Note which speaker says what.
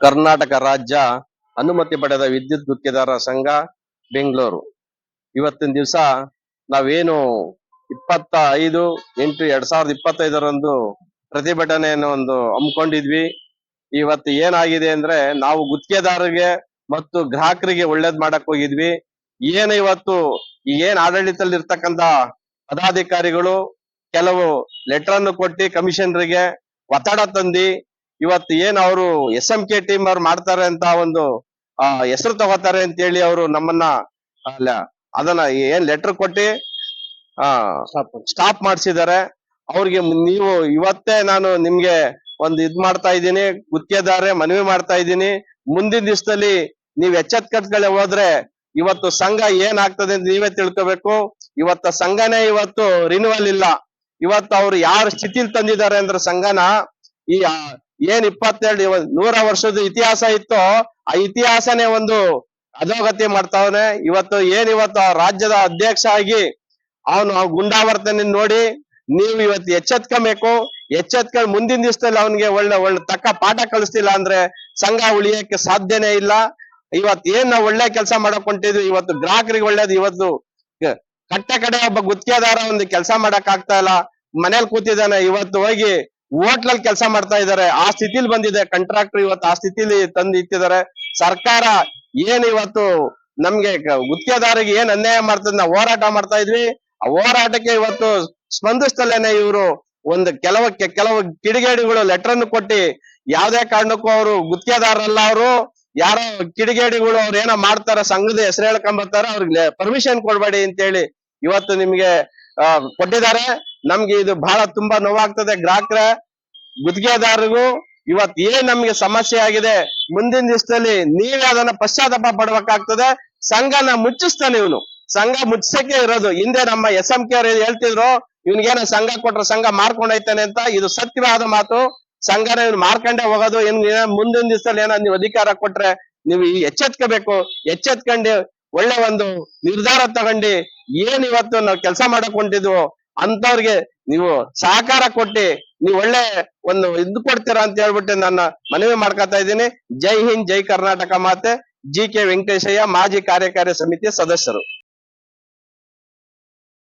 Speaker 1: ಕರ್ನಾಟಕ ರಾಜ್ಯ ಅನುಮತಿ ಪಡೆದ ವಿದ್ಯುತ್ ಗುತ್ತಿಗೆದಾರರ ಸಂಘ ಬೆಂಗಳೂರು. ಇವತ್ತಿನ ದಿವಸ ನಾವೇನು ಇಪ್ಪತ್ತ ಐದು ಎಂಟು ಎರಡ್ ಸಾವಿರದ ಇಪ್ಪತ್ತೈದರಂದು ಪ್ರತಿಭಟನೆಯನ್ನು ಒಂದು ಹಮ್ಮಿಕೊಂಡಿದ್ವಿ. ಇವತ್ತು ಏನಾಗಿದೆ ಅಂದ್ರೆ ನಾವು ಗುತ್ತಿಗೆದಾರರಿಗೆ ಮತ್ತು ಗ್ರಾಹಕರಿಗೆ ಒಳ್ಳೇದ್ ಮಾಡಕ್ ಹೋಗಿದ್ವಿ. ಏನು ಇವತ್ತು ಏನ್ ಆಡಳಿತದಲ್ಲಿ ಇರ್ತಕ್ಕಂತ ಪದಾಧಿಕಾರಿಗಳು ಕೆಲವು ಲೆಟರ್ ಅನ್ನು ಕೊಟ್ಟಿ ಕಮಿಷನರಿಗೆ ಒತ್ತಡ ತಂದಿ ಇವತ್ತು ಏನ್ ಅವರು ಎಸ್ ಎಂ ಕೆ ಟೀಮ್ ಅವ್ರು ಮಾಡ್ತಾರೆ ಅಂತ ಒಂದು ಆ ಹೆಸರು ತಗೋತಾರೆ ಅಂತ ಹೇಳಿ ಅವರು ನಮ್ಮನ್ನ ಅಲ್ಲ ಅದನ್ನ ಏನ್ ಲೆಟರ್ ಕೊಟ್ಟಿ ಆ ಸ್ಟಾಪ್ ಮಾಡಿಸಿದ್ದಾರೆ. ಅವ್ರಿಗೆ ನೀವು ಇವತ್ತೇ ನಾನು ನಿಮ್ಗೆ ಒಂದು ಇದ್ ಮಾಡ್ತಾ ಇದ್ದೀನಿ ಗುತ್ತಿಗೆದಾರೆ ಮನವಿ ಮಾಡ್ತಾ ಇದ್ದೀನಿ. ಮುಂದಿನ ದಿವಸದಲ್ಲಿ ನೀವ್ ಎಚ್ಚೆತ್ಕಟ್ಗಳೇ ಹೋದ್ರೆ ಇವತ್ತು ಸಂಘ ಏನ್ ಆಗ್ತದೆ ಅಂತ ನೀವೇ ತಿಳ್ಕೋಬೇಕು. ಇವತ್ತ ಸಂಘನೇ ಇವತ್ತು ರಿನ್ಯೂವಲ್ ಇಲ್ಲ. ಇವತ್ತು ಅವ್ರು ಯಾರ ಸ್ಥಿತಿಲಿ ತಂದಿದ್ದಾರೆ ಅಂದ್ರೆ ಸಂಘನ ಈ ಏನ್ ಇಪ್ಪತ್ತೆರಡು ನೂರ ವರ್ಷದ ಇತಿಹಾಸ ಇತ್ತು, ಆ ಇತಿಹಾಸನೇ ಒಂದು ಅಧೋಗತಿ ಮಾಡ್ತಾವನೆ. ಇವತ್ತು ಏನ್ ಇವತ್ತು ರಾಜ್ಯದ ಅಧ್ಯಕ್ಷ ಆಗಿ ಅವನು ಗುಂಡಾವರ್ತನೆ ನೋಡಿ, ನೀವು ಇವತ್ತು ಎಚ್ಚೆತ್ಕೊಬೇಕು. ಎಚ್ಚೆತ್ಕೊಂಡು ಮುಂದಿನ ದಿವಸದಲ್ಲಿ ಅವನಿಗೆ ಒಳ್ಳೆ ಒಳ್ಳೆ ತಕ್ಕ ಪಾಠ ಕಲಿಸ್ತಿಲ್ಲ ಅಂದ್ರೆ ಸಂಘ ಉಳಿಯಕ್ಕೆ ಸಾಧ್ಯನೇ ಇಲ್ಲ. ಇವತ್ತು ಏನ್ ನಾವು ಒಳ್ಳೆ ಕೆಲಸ ಮಾಡಕ್ ಹೊಂಟಿದ್ವಿ, ಇವತ್ತು ಗ್ರಾಹಕರಿಗೆ ಒಳ್ಳೇದು, ಇವತ್ತು ಕಟ್ಟ ಕಡೆ ಒಬ್ಬ ಗುತ್ತಿಗೆದಾರ ಒಂದು ಕೆಲಸ ಮಾಡಕ್ ಆಗ್ತಾ ಇಲ್ಲ. ಮನೇಲಿ ಕೂತಿದ್ದಾನೆ, ಇವತ್ತು ಹೋಗಿ ಹೋಟ್ಲಲ್ಲಿ ಕೆಲಸ ಮಾಡ್ತಾ ಇದ್ದಾರೆ ಆ ಸ್ಥಿತಿಲಿ ಬಂದಿದೆ. ಕಾಂಟ್ರಾಕ್ಟರ್ ಇವತ್ತು ಆ ಸ್ಥಿತಿಲಿ ತಂದು ಇಟ್ಟಿದ್ದಾರೆ. ಸರ್ಕಾರ ಏನ್ ಇವತ್ತು ನಮ್ಗೆ ಗುತ್ತಿಗೆದಾರಿಗೆ ಏನ್ ಅನ್ಯಾಯ ಮಾಡ್ತದೆ ನಾವು ಹೋರಾಟ ಮಾಡ್ತಾ ಇದ್ವಿ. ಆ ಹೋರಾಟಕ್ಕೆ ಇವತ್ತು ಸ್ಪಂದಿಸ್ತಲೇನೆ ಇವರು ಒಂದು ಕೆಲವು ಕೆಲವು ಕಿಡಿಗೇಡಿಗಳು ಲೆಟರ್ ಅನ್ನು ಕೊಟ್ಟಿ ಯಾವ್ದೇ ಕಾರಣಕ್ಕೂ ಅವರು ಗುತ್ತಿಗೆದಾರರಲ್ಲ ಅವರು. ಯಾರೋ ಕಿಡಿಗೇಡಿಗಳು ಅವ್ರು ಏನೋ ಮಾಡ್ತಾರ ಸಂಘದ ಹೆಸರು ಹೇಳ್ಕೊಂಬರ್ತಾರ ಅವ್ರಿಗೆ ಪರ್ಮಿಷನ್ ಕೊಡ್ಬೇಡಿ ಅಂತೇಳಿ ಇವತ್ತು ನಿಮ್ಗೆ ಕೊಟ್ಟಿದ್ದಾರೆ. ನಮ್ಗೆ ಇದು ಬಹಳ ತುಂಬಾ ನೋವಾಗ್ತದೆ. ಗ್ರಾಹಕರ, ಗುತ್ತಿಗೆದಾರರಿಗೂ ಇವತ್ ಏನ್ ನಮ್ಗೆ ಸಮಸ್ಯೆ ಆಗಿದೆ? ಮುಂದಿನ ದಿವಸದಲ್ಲಿ ನೀವೇ ಅದನ್ನ ಪಶ್ಚಾತ್ತಾಪ ಪಡ್ಬೇಕಾಗ್ತದೆ. ಸಂಘನ ಮುಚ್ಚಿಸ್ತಾನೆ ಇವನು. ಸಂಘ ಮುಚ್ಚಕ್ಕೆ ಇರೋದು. ಹಿಂದೆ ನಮ್ಮ ಎಸ್ ಎಂ ಕೆ ಅವ್ರು ಹೇಳ್ತಿದ್ರು, ಇವನ್ಗೇನ ಸಂಘ ಕೊಟ್ರ ಸಂಘ ಮಾರ್ಕೊಂಡೈತಾನೆ ಅಂತ. ಇದು ಸತ್ಯವಾದ ಮಾತು. ಸಂಘನ ಇವ್ನು ಮಾರ್ಕೊಂಡೇ ಹೋಗೋದು. ಇನ್ ಏನ್ ಮುಂದಿನ ದಿವಸದಲ್ಲಿ ಏನೋ ನೀವು ಅಧಿಕಾರ ಕೊಟ್ರೆ ನೀವು ಎಚ್ಚೆತ್ಕೋಬೇಕು. ಎಚ್ಚೆತ್ಕೊಂಡು ಒಳ್ಳೆ ಒಂದು ನಿರ್ಧಾರ ತಗೊಂಡು ಏನ್ ಇವತ್ತು ನಾವು ಕೆಲಸ ಮಾಡಕ್ ಅಂತವ್ರಿಗೆ ನೀವು ಸಹಕಾರ ಕೊಟ್ಟಿ ನೀವು ಒಳ್ಳೆ ಒಂದು ಇದು ಕೊಡ್ತೀರಾ ಅಂತ ಹೇಳ್ಬಿಟ್ಟು ನನ್ನ ಮನವಿ ಮಾಡ್ಕೊತಾ ಇದ್ದೀನಿ. ಜೈ ಹಿಂದ್, ಜೈ ಕರ್ನಾಟಕ ಮಾತೆ. ಜಿ ಕೆ ವೆಂಕಟೇಶಯ್ಯ, ಮಾಜಿ ಕಾರ್ಯಕಾರಿ ಸಮಿತಿಯ ಸದಸ್ಯರು.